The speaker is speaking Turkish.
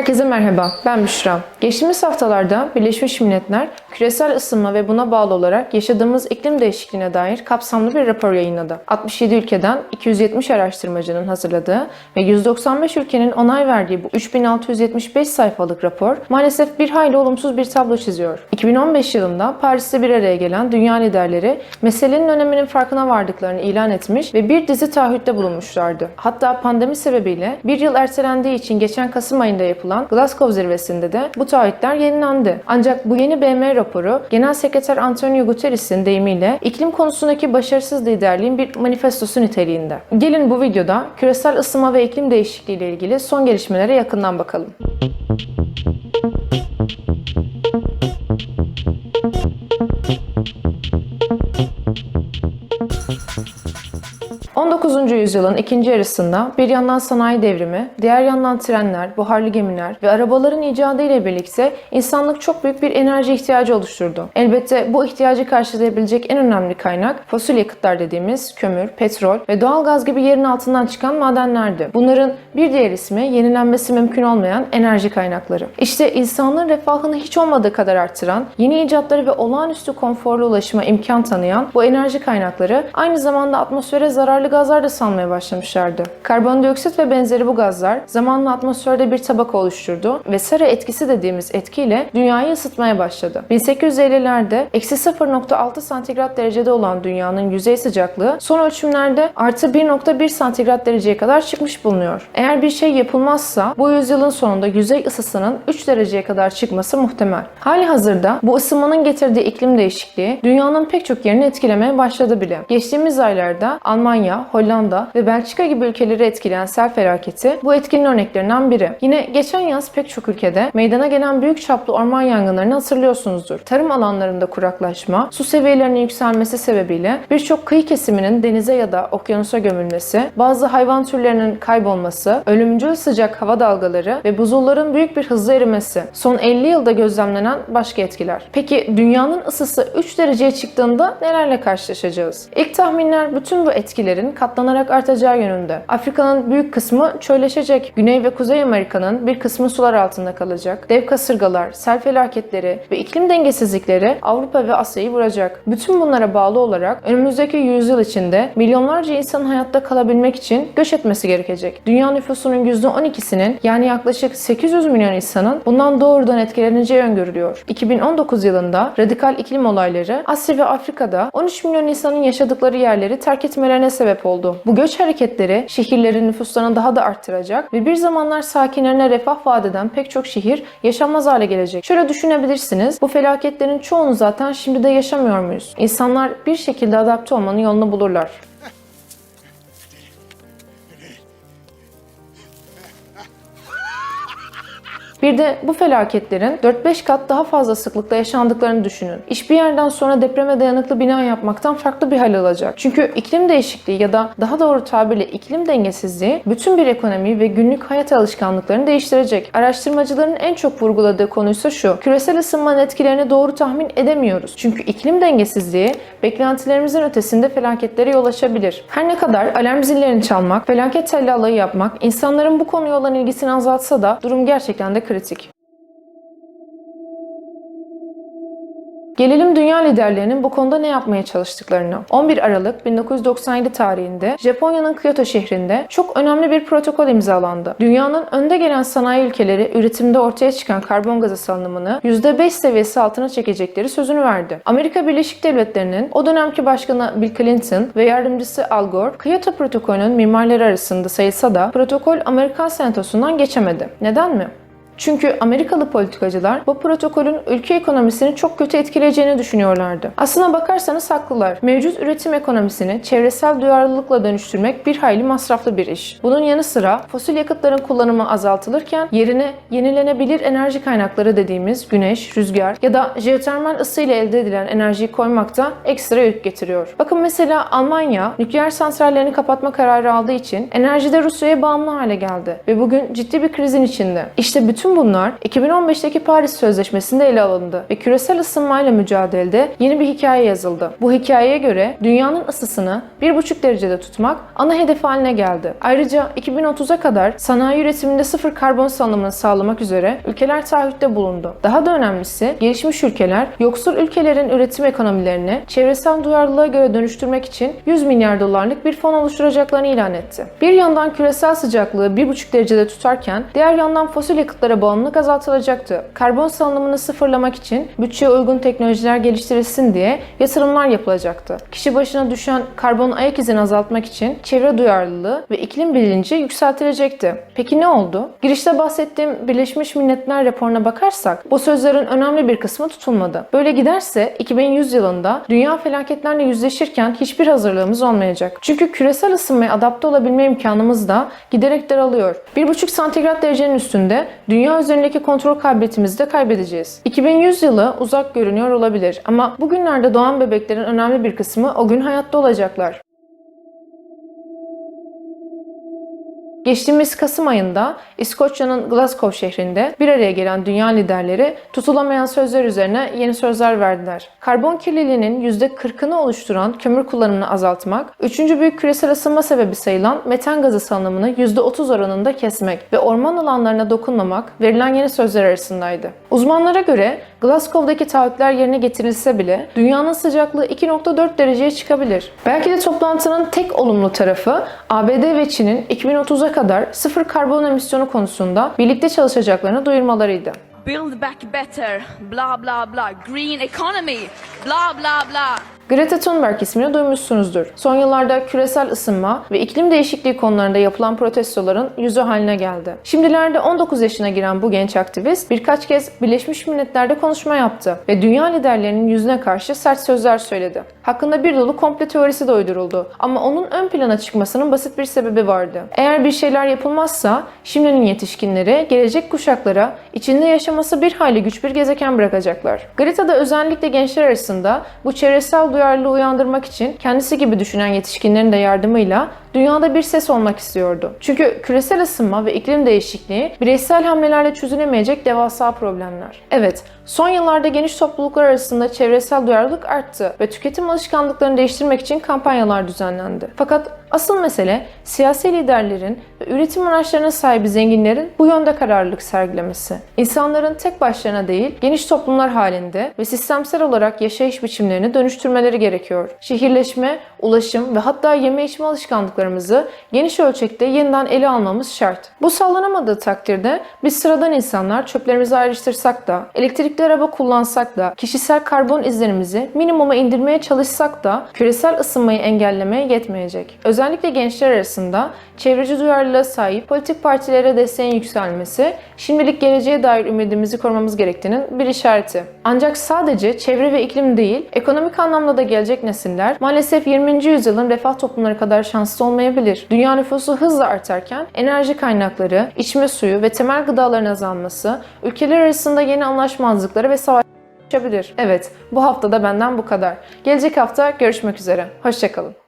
Herkese merhaba, ben Büşra. Geçtiğimiz haftalarda Birleşmiş Milletler, küresel ısınma ve buna bağlı olarak yaşadığımız iklim değişikliğine dair kapsamlı bir rapor yayınladı. 67 ülkeden 270 araştırmacının hazırladığı ve 195 ülkenin onay verdiği bu 3675 sayfalık rapor maalesef bir hayli olumsuz bir tablo çiziyor. 2015 yılında Paris'te bir araya gelen dünya liderleri meselenin öneminin farkına vardıklarını ilan etmiş ve bir dizi taahhütte bulunmuşlardı. Hatta pandemi sebebiyle bir yıl ertelendiği için geçen Kasım ayında yapılan Glasgow zirvesinde de bu taahhütler yenilendi. Ancak bu yeni BM raporu Genel Sekreter Antonio Guterres'in deyimiyle iklim konusundaki başarısız liderliğin bir manifestosu niteliğinde. Gelin bu videoda küresel ısınma ve iklim değişikliği ile ilgili son gelişmelere yakından bakalım. 19. yüzyılın ikinci yarısında bir yandan sanayi devrimi, diğer yandan trenler, buharlı gemiler ve arabaların icadı ile birlikte insanlık çok büyük bir enerji ihtiyacı oluşturdu. Elbette bu ihtiyacı karşılayabilecek en önemli kaynak fosil yakıtlar dediğimiz kömür, petrol ve doğal gaz gibi yerin altından çıkan madenlerdi. Bunların bir diğer ismi yenilenmesi mümkün olmayan enerji kaynakları. İşte insanlığın refahını hiç olmadığı kadar arttıran, yeni icatları ve olağanüstü konforlu ulaşıma imkan tanıyan bu enerji kaynakları aynı zamanda atmosfere zararlı gazlar da salmaya başlamışlardı. Karbondioksit ve benzeri bu gazlar zamanla atmosferde bir tabaka oluşturdu ve sera etkisi dediğimiz etkiyle dünyayı ısıtmaya başladı. 1850'lerde eksi 0.6 santigrat derecede olan dünyanın yüzey sıcaklığı son ölçümlerde artı 1.1 santigrat dereceye kadar çıkmış bulunuyor. Eğer bir şey yapılmazsa bu yüzyılın sonunda yüzey ısısının 3 dereceye kadar çıkması muhtemel. Hali hazırda bu ısınmanın getirdiği iklim değişikliği dünyanın pek çok yerini etkilemeye başladı bile. Geçtiğimiz aylarda Almanya, Hollanda ve Belçika gibi ülkeleri etkileyen sel felaketi bu etkinin örneklerinden biri. Yine geçen yaz pek çok ülkede meydana gelen büyük çaplı orman yangınlarını hatırlıyorsunuzdur. Tarım alanlarında kuraklaşma, su seviyelerinin yükselmesi sebebiyle birçok kıyı kesiminin denize ya da okyanusa gömülmesi, bazı hayvan türlerinin kaybolması, ölümcül sıcak hava dalgaları ve buzulların büyük bir hızla erimesi son 50 yılda gözlemlenen başka etkiler. Peki dünyanın ısısı 3 dereceye çıktığında nelerle karşılaşacağız? İlk tahminler bütün bu etkilerin katlanarak artacağı yönünde. Afrika'nın büyük kısmı çölleşecek. Güney ve Kuzey Amerika'nın bir kısmı sular altında kalacak. Dev kasırgalar, sel felaketleri ve iklim dengesizlikleri Avrupa ve Asya'yı vuracak. Bütün bunlara bağlı olarak önümüzdeki yüzyıl içinde milyonlarca insanın hayatta kalabilmek için göç etmesi gerekecek. Dünya nüfusunun %12'sinin yani yaklaşık 800 milyon insanın bundan doğrudan etkileneceği öngörülüyor. 2019 yılında radikal iklim olayları Asya ve Afrika'da 13 milyon insanın yaşadıkları yerleri terk etmelerine sebep oldu. Bu göç hareketleri şehirlerin nüfuslarını daha da arttıracak ve bir zamanlar sakinlerine refah vaat eden pek çok şehir yaşanmaz hale gelecek. Şöyle düşünebilirsiniz, bu felaketlerin çoğunu zaten şimdi de yaşamıyor muyuz? İnsanlar bir şekilde adapte olmanın yolunu bulurlar. Bir de bu felaketlerin 4-5 kat daha fazla sıklıkla yaşandıklarını düşünün. İş bir yerden sonra depreme dayanıklı bina yapmaktan farklı bir hal alacak. Çünkü iklim değişikliği ya da daha doğru tabirle iklim dengesizliği bütün bir ekonomiyi ve günlük hayat alışkanlıklarını değiştirecek. Araştırmacıların en çok vurguladığı konuysa şu. Küresel ısınmanın etkilerini doğru tahmin edemiyoruz. Çünkü iklim dengesizliği beklentilerimizin ötesinde felaketlere yol açabilir. Her ne kadar alarm zillerini çalmak, felaket tellallığı yapmak insanların bu konuya olan ilgisini azaltsa da durum gerçekten de kritik. Gelelim dünya liderlerinin bu konuda ne yapmaya çalıştıklarına. 11 Aralık 1997 tarihinde Japonya'nın Kyoto şehrinde çok önemli bir protokol imzalandı. Dünyanın önde gelen sanayi ülkeleri üretimde ortaya çıkan karbon gazı salınımını %5 seviyesi altına çekecekleri sözünü verdi. Amerika Birleşik Devletleri'nin o dönemki başkanı Bill Clinton ve yardımcısı Al Gore, Kyoto protokolünün mimarları arasında sayılsa da protokol Amerikan Senatosu'ndan geçemedi. Neden mi? Çünkü Amerikalı politikacılar bu protokolün ülke ekonomisini çok kötü etkileyeceğini düşünüyorlardı. Aslına bakarsanız haklılar. Mevcut üretim ekonomisini çevresel duyarlılıkla dönüştürmek bir hayli masraflı bir iş. Bunun yanı sıra fosil yakıtların kullanımı azaltılırken yerine yenilenebilir enerji kaynakları dediğimiz güneş, rüzgar ya da jeotermal ısı ile elde edilen enerjiyi koymak da ekstra yük getiriyor. Bakın mesela Almanya nükleer santrallerini kapatma kararı aldığı için enerjide Rusya'ya bağımlı hale geldi ve bugün ciddi bir krizin içinde. İşte bütün Bütün bunlar 2015'teki Paris Sözleşmesi'nde ele alındı ve küresel ısınmayla mücadelede yeni bir hikaye yazıldı. Bu hikayeye göre dünyanın ısısını 1,5 derecede tutmak ana hedef haline geldi. Ayrıca 2030'a kadar sanayi üretiminde sıfır karbon salınımını sağlamak üzere ülkeler taahhütte bulundu. Daha da önemlisi gelişmiş ülkeler yoksul ülkelerin üretim ekonomilerini çevresel duyarlılığa göre dönüştürmek için 100 milyar dolarlık bir fon oluşturacaklarını ilan etti. Bir yandan küresel sıcaklığı 1,5 derecede tutarken diğer yandan fosil yakıtlara bağımlılık azaltılacaktı. Karbon salınımını sıfırlamak için bütçeye uygun teknolojiler geliştirilsin diye yatırımlar yapılacaktı. Kişi başına düşen karbon ayak izini azaltmak için çevre duyarlılığı ve iklim bilinci yükseltilecekti. Peki ne oldu? Girişte bahsettiğim Birleşmiş Milletler raporuna bakarsak bu sözlerin önemli bir kısmı tutulmadı. Böyle giderse 2100 yılında dünya felaketlerle yüzleşirken hiçbir hazırlığımız olmayacak. Çünkü küresel ısınmaya adapte olabilme imkanımız da giderek daralıyor. 1,5 santigrat derecenin üstünde dünya üzerindeki kontrol kabiliyetimizi de kaybedeceğiz. 2100 yılı uzak görünüyor olabilir ama bugünlerde doğan bebeklerin önemli bir kısmı o gün hayatta olacaklar. Geçtiğimiz Kasım ayında İskoçya'nın Glasgow şehrinde bir araya gelen dünya liderleri tutulamayan sözler üzerine yeni sözler verdiler. Karbon kirliliğinin %40'ını oluşturan kömür kullanımını azaltmak, üçüncü büyük küresel ısınma sebebi sayılan metan gazı salınımını %30 oranında kesmek ve orman alanlarına dokunmamak verilen yeni sözler arasındaydı. Uzmanlara göre Glasgow'daki taahhütler yerine getirilse bile dünyanın sıcaklığı 2.4 dereceye çıkabilir. Belki de toplantının tek olumlu tarafı ABD ve Çin'in 2030'a kadar sıfır karbon emisyonu konusunda birlikte çalışacaklarını duyurmalarıydı. Build back better, blah blah blah, green economy, blah blah blah. Greta Thunberg ismini duymuşsunuzdur. Son yıllarda küresel ısınma ve iklim değişikliği konularında yapılan protestoların yüzü haline geldi. Şimdilerde 19 yaşına giren bu genç aktivist birkaç kez Birleşmiş Milletler'de konuşma yaptı ve dünya liderlerinin yüzüne karşı sert sözler söyledi. Hakkında bir dolu komple teorisi de uyduruldu ama onun ön plana çıkmasının basit bir sebebi vardı. Eğer bir şeyler yapılmazsa şimdinin yetişkinleri gelecek kuşaklara içinde yaşaması bir hayli güç bir gezegen bırakacaklar. Greta da özellikle gençler arasında bu çevresel duyarlılığı uyandırmak için kendisi gibi düşünen yetişkinlerin de yardımıyla dünyada bir ses olmak istiyordu. Çünkü küresel ısınma ve iklim değişikliği bireysel hamlelerle çözülemeyecek devasa problemler. Evet, son yıllarda geniş topluluklar arasında çevresel duyarlılık arttı ve tüketim alışkanlıklarını değiştirmek için kampanyalar düzenlendi. Fakat asıl mesele siyasi liderlerin ve üretim araçlarına sahip zenginlerin bu yönde kararlılık sergilemesi. İnsanların tek başlarına değil, geniş toplumlar halinde ve sistemsel olarak yaşayış biçimlerini dönüştürmeleri gerekiyor. Şehirleşme, ulaşım ve hatta yeme içme alışkanlıklarımızı geniş ölçekte yeniden ele almamız şart. Bu sağlanamadığı takdirde biz sıradan insanlar çöplerimizi ayrıştırsak da, elektrikli araba kullansak da, kişisel karbon izlerimizi minimuma indirmeye çalışsak da küresel ısınmayı engellemeye yetmeyecek. Özellikle gençler arasında çevreci duyarlılığa sahip politik partilere desteğin yükselmesi şimdilik geleceğe dair ümidimizi korumamız gerektiğinin bir işareti. Ancak sadece çevre ve iklim değil, ekonomik anlamda da gelecek nesiller maalesef 20. yüzyılın refah toplumları kadar şanslı olmayabilir. Dünya nüfusu hızla artarken enerji kaynakları, içme suyu ve temel gıdaların azalması, ülkeler arasında yeni anlaşmazlıkları ve savaş. Evet, bu haftada benden bu kadar. Gelecek hafta görüşmek üzere. Hoşçakalın.